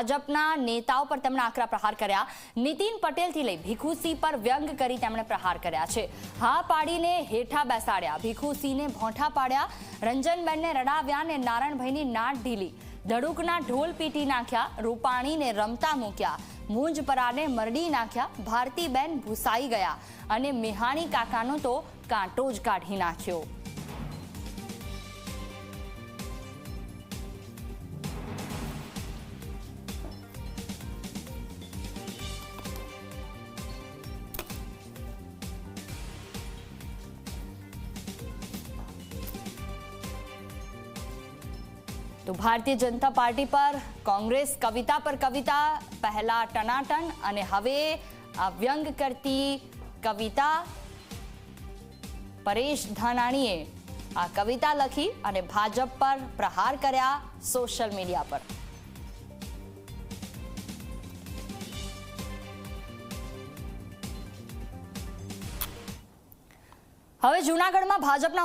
ભાજપના નેતાઓ પર તેમણે આકરા પ્રહાર કર્યા. નીતિન પટેલથી લઈ ભીખુસિંહ પર વ્યંગ કરી તેમણે પ્રહાર કર્યા છે. હા પાડીને હેઠા બેસાડ્યા. ભીખુસિંહને ભોંઠા પાડ્યા. રંજનબેનને રડાવ્યા અને નારાયણભાઈની નાટ ઢીલી. ધડુકના ઢોલ પીટી નાખ્યા. રૂપાણીને રમતા મૂક્યા. મૂંજપરાને મરડી નાખ્યા. ભારતીબેન ભૂસાઈ ગયા. અને મેહાણી કાકાનો તો કાંટો જ કાઢી નાખ્યો. તો ભારતીય જનતા પાર્ટી પર, કોંગ્રેસ કવિતા પર કવિતા, પહેલા ટનાટન અને હવે આ વ્યંગ કરતી કવિતા પરેશ ધાનાણીએ આ કવિતા લખી અને ભાજપ પર પ્રહાર કર્યા સોશિયલ મીડિયા પર. હવે જૂનાગઢમાં ભાજપના